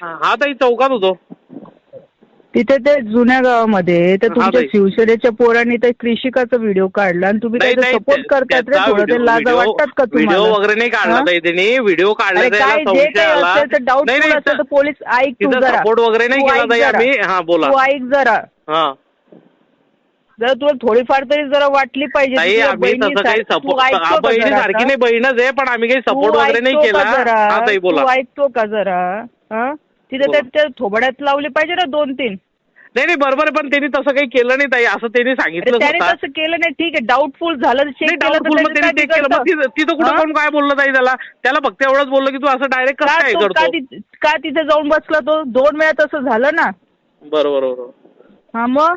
हा ताई चौकात होतो. तिथे ते जुन्या गावामध्ये तर तुमच्या ताई. शिवसेनेच्या पोरांनी ते कृषिकाचा व्हिडिओ काढला आणि तुम्ही नाही त्याचा नाही सपोर्ट त्या- करतात रे त्याचा थोडं ते लाज वाटतात का व्हिडिओ तुम्हाला वगैरे नाही काढला हा? ताई त्यांनी व्हिडिओ काढला अरे त्याला काय जे संशय काही आला. असेल तर नाही डाऊटफुल नाही असेल तर पोलीस ऐक तू तिथं जरा. सपोर्ट वगैरे नाही तू केला ऐक ताई जरा. आम्ही. हा बोला. तू ऐक जरा. हा. जरा तुला थोडीफार तरी जरा वाटली पाहिजे ताई तुझ्या आम्ही तसं बहिणीसार- काही तू सपोर्ट ऐकतो का बहिणी जरा सारखी आता? नाही बहीणच आहे पण आम्ही काही तू सपोर्ट वगैरे नाही ऐकतो केला. का जरा? हा ताई बोला. तू ऐकतो का जरा? हा? तिथे बोला. त्या त्या थोबड्यात लावली पाहिजे ना दोन तीन. नाही नाही बरोबर आहे, पण त्यांनी तसं काही केलं नाही ताई. असं त्यांनी अरे सांगितलं त्याने तसं केलं नाही. ठीक आहे डाऊटफुल झालं नाही चेक केलं डाऊटफुल तर मग त्याचं त्यांनी काय चेक केलं. मग बिघडतं? तिथं तिथं कुठं हा? कोण काय बोललं ताई त्याला? त्याला फक्त एवढंच बोललं की तू असं डायरेक्ट कसं काय तो- का करतो ति- का तिथे जाऊन बसला? तो दोन वेळा तसं झालं ना. बरोबर बरोबर. हा मग?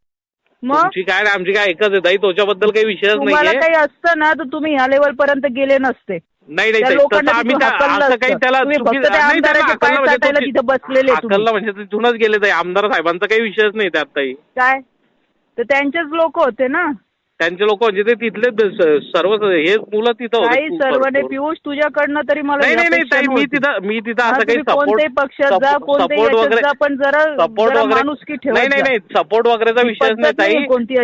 मग? तुमची काय नाही, आमची काय एकच आहे? ताई त्याच्याबद्दल काही विषयच तुम्हाला नाहीये. काही असतं ना तर तुम्ही ह्या लेवल पर्यंत गेले नसते. नाही नाही त्या ताई, लोकांना तसं आम्ही तिथून त्या- हाकललं असं काही असतं. त्याला तुम्ही त्या नाही, पाय म्हणजे चाटायला तो- तिथं बसलेले तुम्ही. हाकललं म्हणजे तिथूनच गेले ताई आमदार साहेबांचा काही विषयच नाही त्यात ताई. काय? तर त्यांचेच लोक होते ना. त्यांचे लोक म्हणजे ते तिथले सर्व हे मुलं तिथं सर्वने. पियुष तुझ्याकडनं तरी मला नाही नाही ताई मी. तिथं मी तिथं असं काही सपोर्ट पक्षात सपोर्ट वगैरे पण जरा सपोर्ट वगैरे नाही नाही. नाही सपोर्ट वगैरेचा विषयच पद्धत नाही ताई.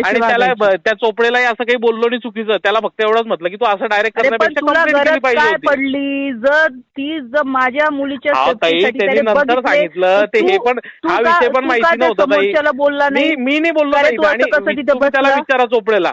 आणि त्याला त्या चोपडेलाही असं काही बोललो नाही चुकीचं. त्याला फक्त एवढंच म्हटलं की तू असं डायरेक्ट करण्यापेक्षा पडली? जर ती जर माझ्या मुलीच्या त्यांनी नंतर सांगितलं, ते हे पण- हा विषय पण माहिती नव्हता, बोलला मी नाही? मी नाही बोललो त्याला? विचारा चोपडेला.